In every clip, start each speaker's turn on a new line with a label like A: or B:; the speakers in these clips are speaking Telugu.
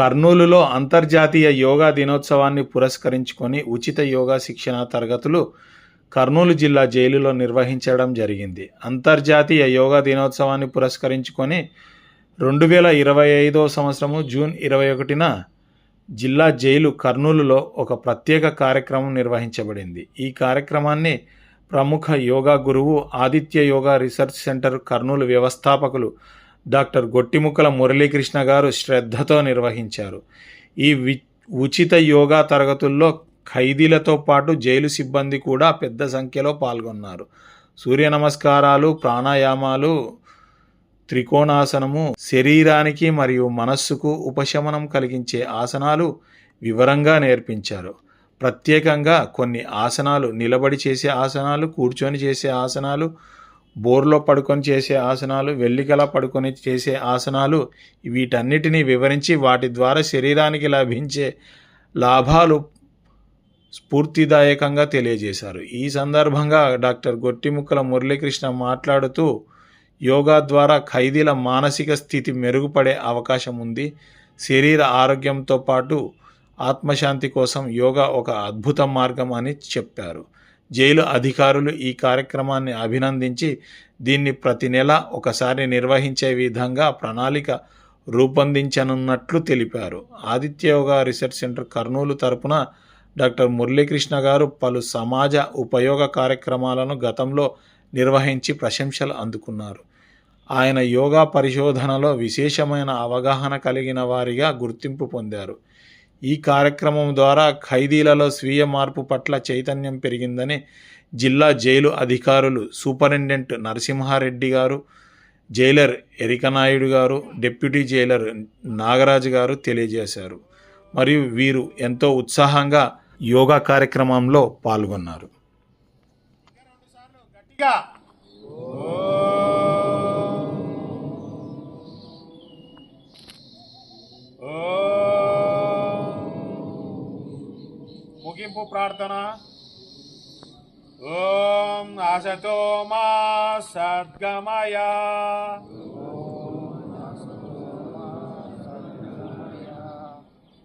A: కర్నూలులో అంతర్జాతీయ యోగా దినోత్సవాన్ని పురస్కరించుకొని ఉచిత యోగా శిక్షణ తరగతులు కర్నూలు జిల్లా జైలులో నిర్వహించడం జరిగింది. అంతర్జాతీయ యోగా దినోత్సవాన్ని పురస్కరించుకొని రెండు వేల ఇరవై ఐదో సంవత్సరము జూన్ ఇరవై ఒకటిన జిల్లా జైలు కర్నూలులో ఒక ప్రత్యేక కార్యక్రమం నిర్వహించబడింది. ఈ కార్యక్రమాన్ని ప్రముఖ యోగా గురువు Aditya yoga research centre Kurnool వ్యవస్థాపకులు డాక్టర్ గొట్టిముక్కల మురళీకృష్ణ గారు శ్రద్ధతో నిర్వహించారు. ఈ వి ఉచిత యోగా తరగతుల్లో ఖైదీలతో పాటు జైలు సిబ్బంది కూడా పెద్ద సంఖ్యలో పాల్గొన్నారు. సూర్య నమస్కారాలు ప్రాణాయామాలు త్రికోణాసనము శరీరానికి మరియు మనస్సుకు ఉపశమనం కలిగించే ఆసనాలు వివరంగా నేర్పించారు. ప్రత్యేకంగా కొన్ని ఆసనాలు నిలబడి చేసే ఆసనాలు కూర్చొని చేసే ఆసనాలు బోర్లో పడుకొని చేసే ఆసనాలు వెల్లికలా పడుకొని చేసే ఆసనాలు వీటన్నిటిని వివరించి వాటి ద్వారా శరీరానికి లభించే లాభాలు స్ఫూర్తిదాయకంగా తెలియజేశారు. ఈ సందర్భంగా డాక్టర్ గొట్టిముక్కల మురళీకృష్ణ మాట్లాడుతూ యోగా ద్వారా ఖైదీల మానసిక స్థితి మెరుగుపడే అవకాశం ఉంది. శరీర ఆరోగ్యంతో పాటు ఆత్మశాంతి కోసం యోగా ఒక అద్భుత మార్గం అని చెప్పారు. జైలు అధికారులు ఈ కార్యక్రమాన్ని అభినందించి దీన్ని ప్రతి నెల ఒకసారి నిర్వహించే విధంగా ప్రణాళిక రూపొందించనున్నట్లు తెలిపారు. ఆదిత్యయోగా రీసెర్చ్ సెంటర్ కర్నూలు తరపున డాక్టర్ మురళీకృష్ణ గారు పలు సమాజ ఉపయోగ కార్యక్రమాలను గతంలో నిర్వహించి ప్రశంసలు అందుకున్నారు. ఆయన యోగా పరిశోధనలో విశేషమైన అవగాహన కలిగిన వారిగా గుర్తింపు పొందారు. ఈ కార్యక్రమం ద్వారా ఖైదీలలో స్వీయ మార్పు పట్ల చైతన్యం పెరిగిందని జిల్లా జైలు అధికారులు సూపరింటెండెంట్ నరసింహారెడ్డి గారు జైలర్ ఎరికనాయుడు గారు డిప్యూటీ జైలర్ నాగరాజు గారు తెలియజేశారు. మరియు వీరు ఎంతో ఉత్సాహంగా యోగా కార్యక్రమంలో పాల్గొన్నారు.
B: ముగింపు ప్రార్థన ఓం ఆశతో మా సద్గమయ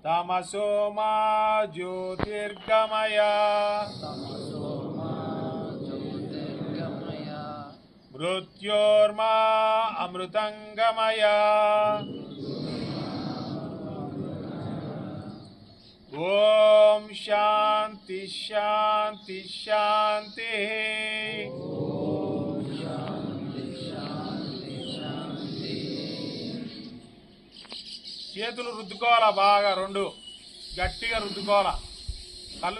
B: తమసో మా జ్యోతిర్గమయ మృత్యోర్మా అమృతంగమయ ఓం శాంతి శాంతి శాంతి. చేతులు రుద్దుకోవాలా బాగా? రెండు. గట్టిగా రుద్దుకోవాలా?